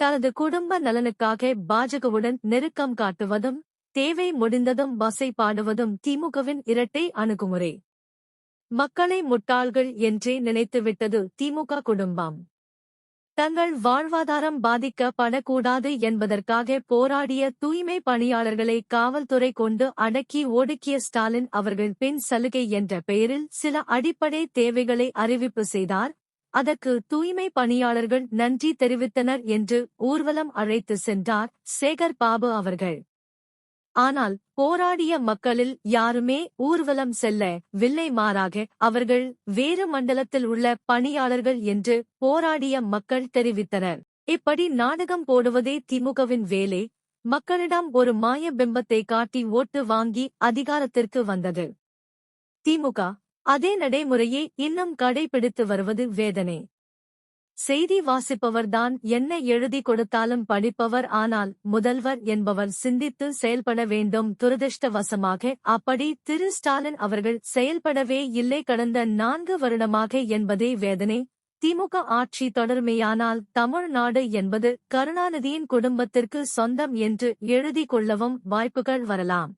தனது குடும்ப நலனுக்காக பாஜகவுடன் நெருக்கம் காட்டுவதும் தேவை முடிந்ததும் வசை பாடுவதும் திமுகவின் இரட்டை அணுகுமுறை. மக்களை முட்டாள்கள் என்றே நினைத்துவிட்டது திமுக குடும்பம். தங்கள் வாழ்வாதாரம் பாதிக்கப்படக்கூடாது என்பதற்காக போராடிய தூய்மை பணியாளர்களை காவல்துறை கொண்டு அடக்கி ஒடுக்கிய ஸ்டாலின் அவர்கள் பின் சலுகை என்ற பெயரில் சில அடிப்படை தேவைகளை அறிவிப்பு செய்தார். அதற்கு தூய்மை பணியாளர்கள் நன்றி தெரிவித்தனர் என்று ஊர்வலம் அழைத்து சென்றார் சேகர் பாபு அவர்கள். ஆனால் போராடிய மக்களில் யாருமே ஊர்வலம் செல்ல வில்லை மாறாக அவர்கள் வேறு மண்டலத்தில் உள்ள பணியாளர்கள் என்று போராடிய மக்கள் தெரிவித்தனர். இப்படி நாடகம் போடுவதே திமுகவின் வேலை. மக்களிடம் ஒரு மாய பிம்பத்தை காட்டி ஓட்டு வாங்கி அதிகாரத்திற்கு வந்தது. திமுக அதே நடைமுறையை இன்னும் கடைபிடித்து வருவது வேதனை. செய்தி வாசிப்பவர்தான் என்ன எழுதி கொடுத்தாலும் படிப்பவர் ஆனால் முதல்வர் என்பவர் சிந்தித்து செயல்பட வேண்டும் துரதிருஷ்டவசமாக. அப்படி திரு ஸ்டாலின் அவர்கள் செயல்படவே இல்லை கடந்த நான்கு வருடமாக என்பதே வேதனை. திமுக ஆட்சி தொடர்மையானால் தமிழ்நாடு என்பது கருணாநிதியின் குடும்பத்திற்கு சொந்தம் என்று எழுதி கொள்ளவும் வாய்ப்புகள் வரலாம்.